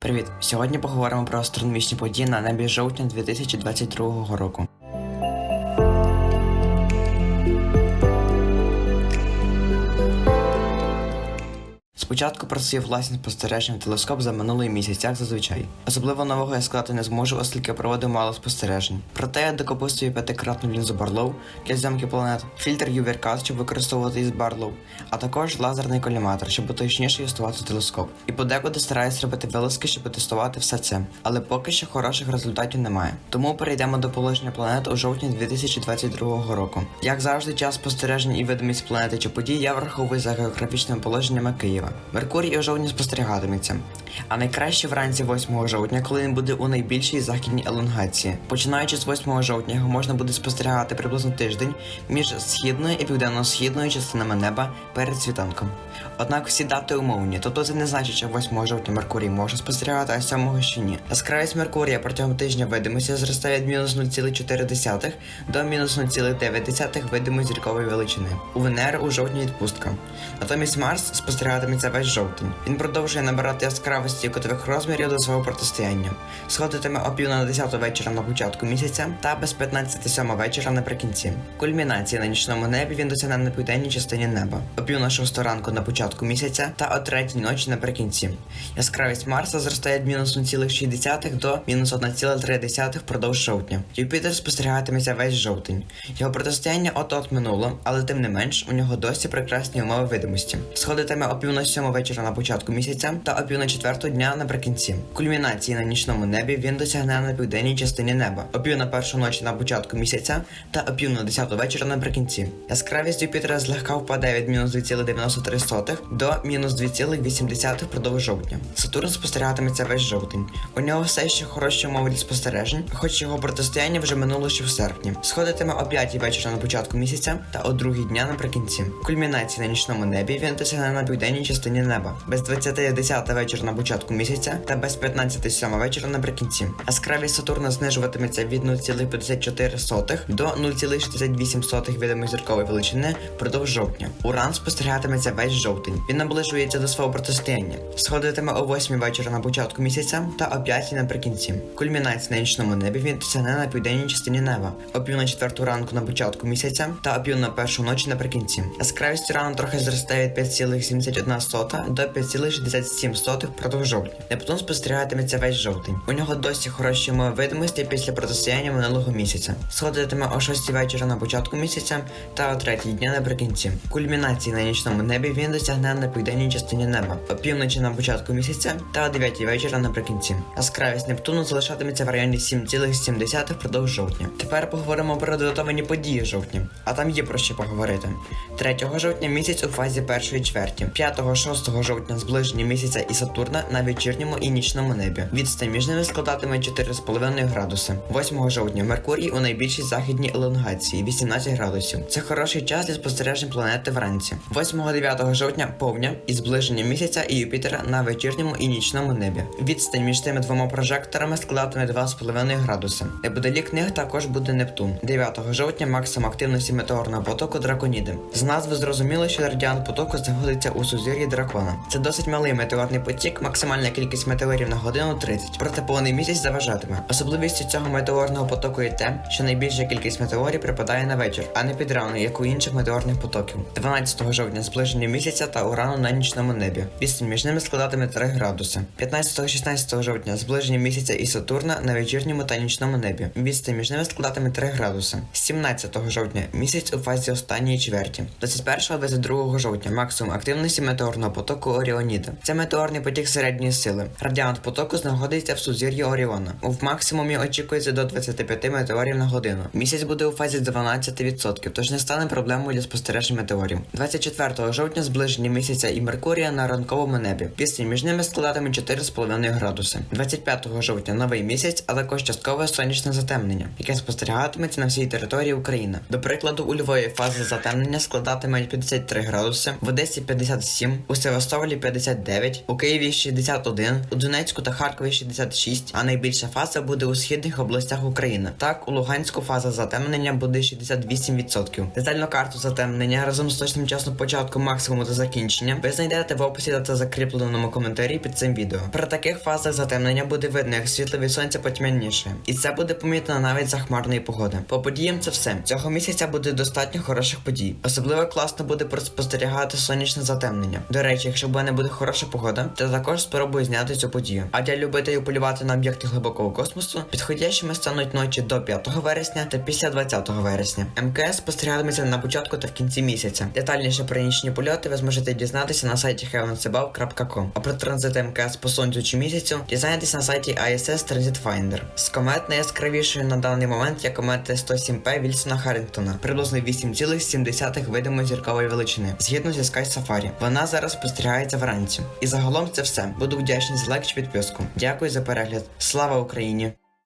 Привіт! Сьогодні поговоримо про астрономічні події на небі жовтня 2022 року. Спочатку про свої власні спостереження в телескоп за минулий місяць, як зазвичай. Особливо нового я сказати не зможу, оскільки проводив мало спостережень. Проте я докупив свою п'ятикратну лінзу Барлоу для зйомки планет, фільтр UV-Cast, щоб використовувати із Барлоу, а також лазерний коліматор, щоб точніше юстувати телескоп. І подекуди стараюсь робити вилазки, щоб тестувати все це. Але поки що хороших результатів немає. Тому перейдемо до положення планет у жовтні 2022 року. Як завжди, час спостережень і видимість планети чи подій я враховую за географічними положеннями Києва. Меркурій у жовтні спостерігатиметься. А найкраще вранці 8 жовтня, коли він буде у найбільшій західній елонгації. Починаючи з 8 жовтня, його можна буде спостерігати приблизно тиждень між східною і південно-східною частинами неба перед світанком. Однак всі дати умовні, тобто це не значить, що 8 жовтня Меркурій може спостерігати, а 7 ще ні. Яскравість Меркурія протягом тижня видимості зростає від мінус 0,4 до мінус 0,9 видимої зіркової величини. У Венери у жовтні відпустка. Натомість Марс спостерігатиметься весь жовтень. Він продовжує набирати яскравості котових розмірів до свого протистояння. Сходитиме о пів на 10 вечора на початку місяця та без 15 сьома вечора наприкінці. Кульмінації на нічному небі він досягне на південній частині неба, о пів на 6 ранку на початку місяця та о третій ночі наприкінці. Яскравість Марса зростає від мінус 0,6 до мінус 1,3 впродовж жовтня. Юпітер спостерігатиметься весь жовтень. Його протистояння от-от минуло, але тим не менш у нього досі прекрасні умови видимості. Сходитиме о пів на сьому вечора на початку місяця та о пів на четверту дня наприкінці. Кульмінації на нічному небі він досягне на південній частині неба, о пів на першу ночі на початку місяця та о пів на десяту вечора наприкінці. Яскравість Юпітера злегка впаде від мінус 2,93 до мінус 2,8 впродовж жовтня. Сатурн спостерігатиметься весь жовтень. У нього все ще хороші умови для спостережень, хоч його протистояння вже минуло ще в серпні. Сходитиме о 5 вечора на початку місяця та о 2 дня наприкінці. Кульмінації на нічному небі він досягне на південній частині неба, без 20 10 вечора на початку місяця та без 15 7 вечора наприкінці. Яскравість Сатурна знижуватиметься від 0,54 до 0,68 відомої зіркової величини впродовж жовтня. Уран спостерігатиметься весь жовтень. Він наближується до свого протистояння. Сходитиме о 8 вечора на початку місяця та о 5 наприкінці. Кульмінація на нічному небі він досягне на південній частині неба, о пів на четверту ранку на початку місяця та о пів на першу ночі наприкінці. Яскравість урану трохи зростає від 5,71 до 5,67 впродовж жовтня. Нептун спостерігатиметься весь жовтень. У нього досі хороші умови видимості після протистояння минулого місяця. Сходитиме о 6 вечора на початку місяця та о 3 дня наприкінці. Кульмінації на нічному небі він досягне на південній частині неба, о півночі на початку місяця та о 9 вечора наприкінці. Яскравість Нептуну залишатиметься в районі 7,7 впродовж жовтня. Тепер поговоримо про додатовані події жовтня, а там є про що поговорити. 3 жовтня місяць у фазі першої чверті, 5-6 жовтня зближення місяця і Сатурна на вечірньому і нічному небі. Відстань між ними складатиме 4,5 градуси. 8 жовтня Меркурій у найбільшій західній елонгації 18 градусів. Це хороший час для спостережень планети вранці. 8-9 жовтня повня і зближення місяця і Юпітера на вечірньому і нічному небі. Відстань між цими двома прожекторами складатиме 2,5 градуси. Неподалік них також буде Нептун. 9 жовтня максимум активності метеорного потоку драконіди. З назви зрозуміло, що радіант потоку знаходиться у сузір'ї дракона. Це досить малий метеорний потік, максимальна кількість метеорів на годину 30. Проте повний місяць заважатиме. Особливістю цього метеорного потоку є те, що найбільша кількість метеорів припадає на вечір, а не під рано, як у інших метеорних потоків. 12 жовтня зближення місяця та урану на нічному небі. Відстань між ними складатиме 3 градуси. 15-16 жовтня зближення місяця і Сатурна на вечірньому та нічному небі. Відстань між ними складатиме 3 градуси. 17 жовтня місяць у фазі останньої чверті. 21-22 жовтня максимум активності метеорного потоку Оріоніда. Це метеорний потік середньої сили. Радіант потоку знаходиться в сузір'ї Оріона. В максимумі очікується до 25 метеорів на годину. Місяць буде у фазі 12%, тож не стане проблемою для спостережень метеорів. 24 жовтня зближення місяця і Меркурія на ранковому небі. Відстань між ними складатиме 4,5 градуси. 25 жовтня новий місяць, а також часткове сонячне затемнення, яке спостерігатиметься на всій території України. До прикладу, у Львові фаза затемнення складатиме 53 градуси, в Одесі 57, у Севастополі 59, у Києві 61, у Донецьку та Харкові 66, а найбільша фаза буде у східних областях України. Так, у Луганську фаза затемнення буде 68%. Детальну карту затемнення разом з точним часом початку максимуму та закінчення ви знайдете в описі та закріпленому коментарі під цим відео. При таких фазах затемнення буде видно, як світло від сонця потьмяніше, і це буде помітно навіть за хмарної погоди. По подіям це все. Цього місяця буде достатньо хороших подій. Особливо класно буде спостерігати сонячне затемнення. До речі, якщо в мене буде хороша погода, то також спробую зняти цю подію. А для любителів полювати на об'єкти глибокого космосу підходящими стануть ночі до 5 вересня та після 20 вересня. МКС спостерігатиметься на початку та в кінці місяця. Детальніше про нічні польоти ви зможете дізнатися на сайті heavenseabove.com. А про транзит МКС по сонцю чи місяцю дізнаєтесь на сайті ISS Transit Finder. З комет найяскравішою на даний момент є комета 107P Вільсона Харрінгтона, приблизно 8,7 видимої зіркової величини, згідно зі Sky Safari. Вона зараз спостерігається вранці. І загалом це все. Буду вдячний за лайк чи підписку. Дякую за перегляд. Слава Україні!